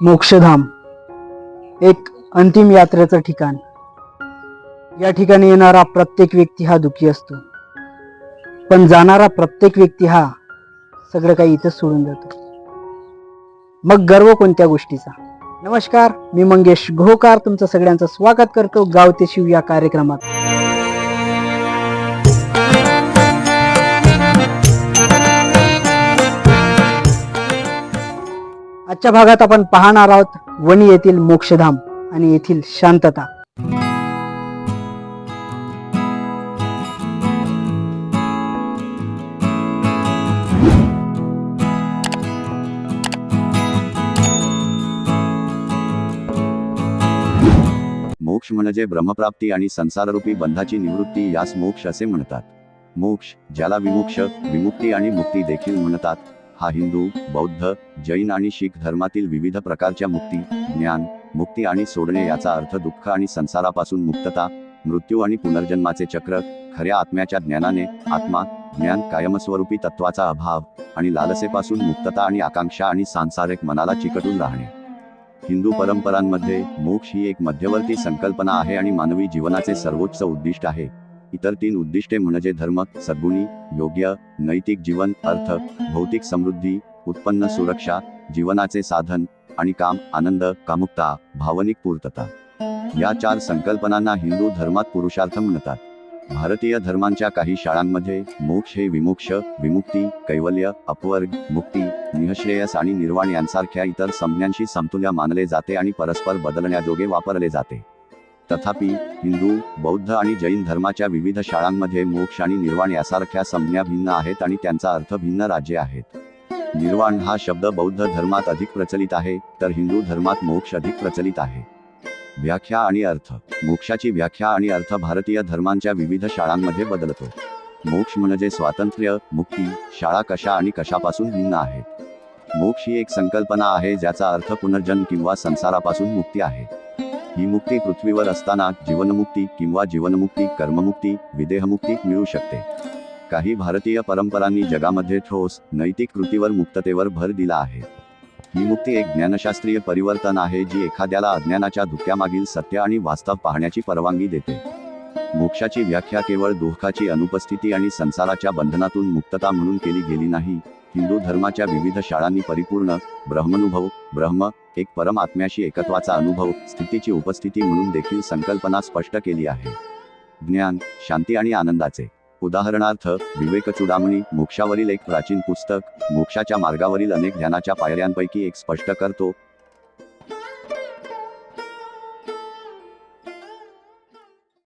मोक्षधाम एक अंतिम यात्रेचं ठिकाण. या ठिकाणी येणारा प्रत्येक व्यक्ती हा दुःखी असतो. पण जाणारा प्रत्येक व्यक्ती हा सगळं काही इथं सोडून जातो. मग गर्व कोणत्या गोष्टीचा? नमस्कार मी मंगेश घोकार तुमचं सगळ्यांचं स्वागत करतो. गाव ते शिव या कार्यक्रमात. आजच्या भागात आपण पाहणार आहोत वणी येथील मोक्षधाम आणि येथील शांतता. मोक्ष म्हणजे ब्रह्मप्राप्ती आणि संसाररूपी बंधाची निवृत्ती यास मोक्ष असे म्हणतात. मोक्ष ज्याला विमोक्ष विमुक्ती आणि मुक्ती देखील म्हणतात हा हिंदू बौद्ध जैन आणि शीख धर्मातील विविध प्रकारच्या मुक्ती ज्ञान मुक्ती आणि सोडणे याचा अर्थ दुःख आणि संसारापासून मुक्तता मृत्यू आणि पुनर्जन्माचे चक्र खऱ्या आत्म्याच्या ज्ञानाने आत्मा ज्ञान कायमस्वरूपी तत्वाचा अभाव आणि लालसेपासून मुक्तता आणि आकांक्षा आणि सांसारिक मनाला चिकटून राहणे. हिंदू परंपरांमध्ये मोक्ष ही एक मध्यवर्ती संकल्पना आहे आणि मानवी जीवनाचे सर्वोच्च उद्दिष्ट आहे. इतर तीन उद्दिष्टे म्हणजे धर्म सद्गुणी योग्य नैतिक जीवन अर्थ भौतिक समृद्धी उत्पन्न सुरक्षा जीवनाचे साधन आणि काम आनंद कामुकता भावनिक पूर्तता. या चार संकल्पनांना हिंदू धर्मात पुरुषार्थ म्हणतात. भारतीय धर्मांच्या काही शाळांमध्ये मोक्ष हे विमोक्ष विमुक्ती कैवल्य अपवर्ग मुक्ती निःश्रेयस आणि निर्वाण यांसारख्या इतर संज्ञांशी समतुल्य मानले जाते आणि परस्पर बदलण्याजोगे वापरले जाते. तथापि हिंदू बौद्ध आणि जैन धर्माच्या विविध शाळांमध्ये मोक्ष आणि निर्वाण यासारख्या संज्ञा भिन्न आहेत आणि त्यांचा अर्थ भिन्न राज्ये आहेत. निर्वाण हा शब्द बौद्ध धर्मात अधिक प्रचलित आहे तर हिंदू धर्मात मोक्ष अधिक प्रचलित आहे. व्याख्या आणि अर्थ. मोक्षाची व्याख्या आणि अर्थ भारतीय धर्मांच्या विविध शाळांमध्ये बदलतो. मोक्ष म्हणजे स्वातंत्र्य मुक्ती शाळा कशा आणि कशापासून भिन्न आहेत. मोक्ष ही एक संकल्पना आहे ज्याचा अर्थ पुनर्जन्म किंवा संसारापासून मुक्ती आहे. ही मुक्ती पृथ्वीवर असताना जीवनमुक्ती किंवा जीवनमुक्ती कर्ममुक्ती विदेहमुक्ती मिळू शकते. काही भारतीय परंपरांनी जगामध्ये ठोस नैतिक कृतीवर मुक्ततेवर भर दिला आहे. ही मुक्ती एक ज्ञानशास्त्रीय परिवर्तन आहे जी एखाद्याला अज्ञानाच्या धुक्यामागील सत्य आणि वास्तव पाहण्याची परवानगी देते. मोक्षाची व्याख्या केवळ दुःखाची अनुपस्थिती आणि संसाराच्या बंधनातून मुक्तता म्हणून केली गेली नाही हिंदू धर्माच्या विविध शाळांनी परिपूर्ण ब्रह्मनुभव ब्रह्म एक परमात्म्याशी एकत्वाचा अनुभव स्थितीची उपस्थिती म्हणून देखील संकल्पना स्पष्ट केली आहे. ज्ञान शांती आणि आनंदाचे. उदाहरणार्थ विवेक चुडामणी मोक्षावरील एक प्राचीन पुस्तक मोक्षाच्या मार्गावरील अनेक ध्यानाच्या पायऱ्यांपैकी एक स्पष्ट करतो